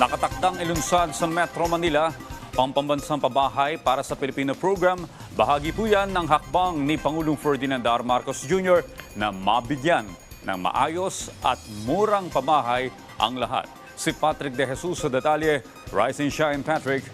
Nakatakdang ilunsad sa Metro Manila ang pambansang pabahay para sa Pilipino program. Bahagi po yan ng hakbang ni Pangulong Ferdinand R. Marcos Jr. na mabigyan ng maayos at murang pamahay ang lahat. Si Patrick De Jesus sa detalye. Rise and shine, Patrick.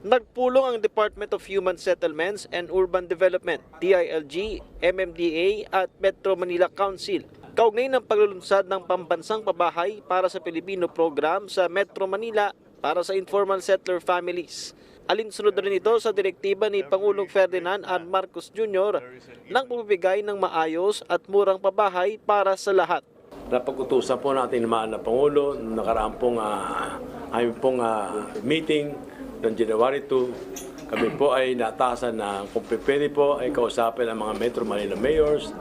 Nagpulong ang Department of Human Settlements and Urban Development, DILG, MMDA at Metro Manila Council. Kaugnay ng paglulunsad ng pambansang pabahay para sa Pilipino program sa Metro Manila para sa informal settler families. Alinsunod rin ito sa direktiba ni Pangulong Ferdinand R. Marcos Jr. ng pumibigay ng maayos at murang pabahay para sa lahat. Napag-utusan po natin ng mahal na Pangulo nakaraan pong uh, aming pong ah, meeting noong January 2. Kami po ay natasan na kung pwede po ay kausapin ang mga Metro Manila mayors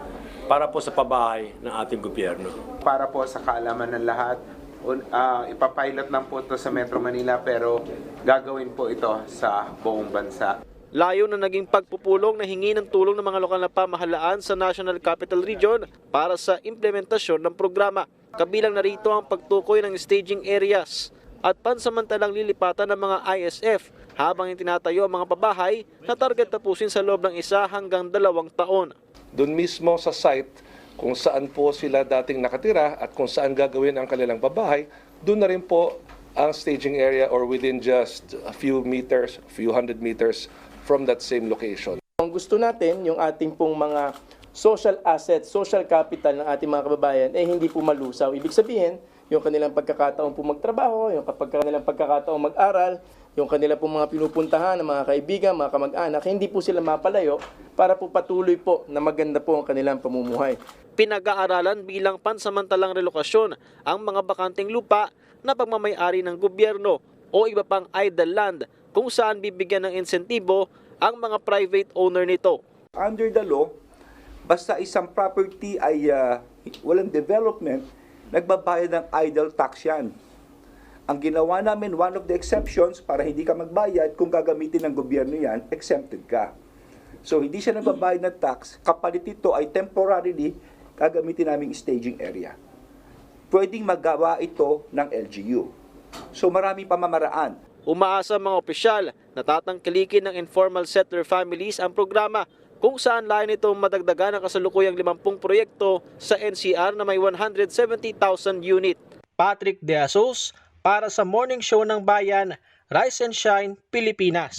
para po sa pabahay ng ating gobyerno. para po sa kaalaman ng lahat. Un, ah, ipapilot lang po ito sa Metro Manila pero gagawin po ito sa buong bansa. Layo na naging pagpupulong na hingi ng tulong ng mga lokal na pamahalaan sa National Capital Region para sa implementasyon ng programa. Kabilang na rito ang pagtukoy ng staging areas at pansamantalang lilipatan ng mga ISF habang itinatayo ang mga pabahay na target tapusin sa loob ng isa hanggang dalawang taon. Doon mismo sa site kung saan po sila dating nakatira at kung saan gagawin ang kanilang babahay, doon na rin po ang staging area or within just a few meters, a few hundred meters from that same location. Ang gusto natin, yung ating pong mga social assets, social capital ng ating mga kababayan, eh hindi po malusaw. Ibig sabihin, yung kanilang pagkakataon po magtrabaho, yung kapag kanilang pagkakataon mag-aral, yung kanilang po mga pinupuntahan ng mga kaibigan, mga kamag-anak, hindi po sila mapalayo para po patuloy po na maganda po ang kanilang pamumuhay. Pinag-aaralan bilang pansamantalang relokasyon ang mga bakanting lupa na pagmamayari ng gobyerno o iba pang idle land kung saan bibigyan ng insentibo ang mga private owner nito. under the law, basta isang property ay ah, walang development, nagbabayad ng idle tax yan. Ang ginawa namin, one of the exceptions para hindi ka magbayad, kung gagamitin ng gobyerno yan, exempted ka. So hindi siya nagbabayad ng tax, kapalit ito ay temporarily gagamitin naming staging area. Pwedeng magawa ito ng LGU. So maraming pamamaraan. Umaasa mga opisyal na tatangkilikin ng informal settler families ang programa kung saan lain itong madagdagan ang kasalukuyang 50 proyekto sa NCR na may 170,000 unit. Patrick De Asos para sa Morning Show ng Bayan, Rise and Shine, Pilipinas.